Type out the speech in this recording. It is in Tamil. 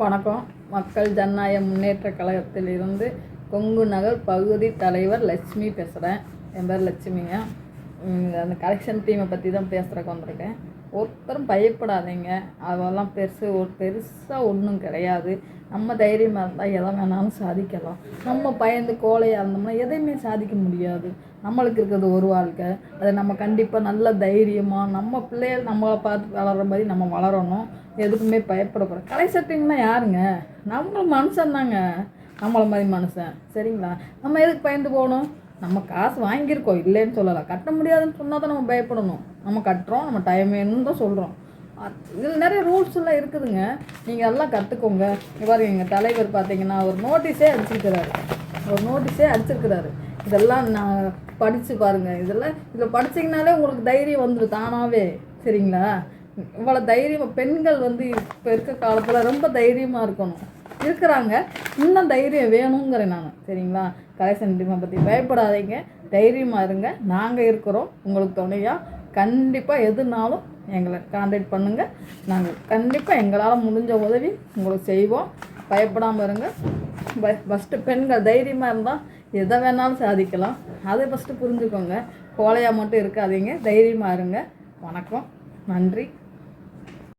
வணக்கம். மக்கள் ஜனநாயக முன்னேற்ற கழகத்திலிருந்து கொங்கு நகர் பகுதி தலைவர் லட்சுமி பேசுகிறேன் என் பேர் லட்சுமிங்க. அந்த கலெக்ஷன் டீமை பற்றி தான் பேசுகிறக்கு வந்திருக்கேன். ஒருத்தரும் பயப்படாதீங்க. அதெல்லாம் பெருசு ஒரு பெருசாக ஒன்றும் கிடையாது. நம்ம தைரியமாக இருந்தால் எதை வேணாலும் சாதிக்கலாம். நம்ம பயந்து கோலையாக இருந்தோம்னா எதையுமே சாதிக்க முடியாது. நம்மளுக்கு இருக்கிறது ஒரு வாழ்க்கை. அதை நம்ம கண்டிப்பாக நல்ல தைரியமாக நம்ம பிள்ளைகள் நம்மளை பார்த்து வளர்கிற மாதிரி நம்ம வளரணும். எதுக்குமே பயப்படக்கூடாது. கலை சட்டிங்கன்னா யாருங்க? நம்மளும் மனுஷன் தாங்க. நம்மளை மாதிரி மனுஷன். சரிங்களா? நம்ம எதுக்கு பயந்து போகணும்? நம்ம காசு வாங்கியிருக்கோம். இல்லைன்னு சொல்லலாம் கட்ட முடியாதுன்னு சொன்னால் தான் நம்ம பயப்படணும். நம்ம கட்டுறோம். நம்ம டைம் வேணும்னு தான் சொல்கிறோம் இதில் நிறைய ரூல்ஸ் எல்லாம் இருக்குதுங்க. நீங்கள் எல்லாம் கற்றுக்கோங்க இங்க பாருங்க எங்கள் தலைவர் பார்த்தீங்கன்னா ஒரு நோட்டீஸே அடிச்சுக்கிறாரு ஒரு நோட்டீஸே அடிச்சிருக்கிறாரு. இதெல்லாம் நான் படித்து பாருங்கள் இதெல்லாம் இதில் படிச்சீங்கனாலே உங்களுக்கு தைரியம் வந்துடும் தானாகவே சரிங்களா? இவ்வளோ தைரியம் பெண்கள் வந்து இப்போ இருக்க காலத்தில் ரொம்ப தைரியமாக இருக்கணும். இருக்கிறாங்க. இன்னும் தைரியம் வேணுங்கிறேன் நான். சரிங்களா? கலெக்ஷன் டீமை பற்றி பயப்படாதீங்க. தைரியமாக இருங்க. நாங்கள் இருக்கிறோம். உங்களுக்கு துணையாக கண்டிப்பாக எதுனாலும் எங்களை கான்டாக்ட் பண்ணுங்கள் நாங்கள் கண்டிப்பாக எங்களால் முடிஞ்ச உதவி உங்களுக்கு செய்வோம். பயப்படாமல் இருங்க. ஃபஸ்ட்டு பெண்கள் தைரியமாக இருந்தால் எதை வேணாலும் சாதிக்கலாம். அதை ஃபஸ்ட்டு புரிஞ்சுக்கோங்க. கோலையாக மட்டும் இருக்காதீங்க. தைரியமாக இருங்க. வணக்கம். நன்றி.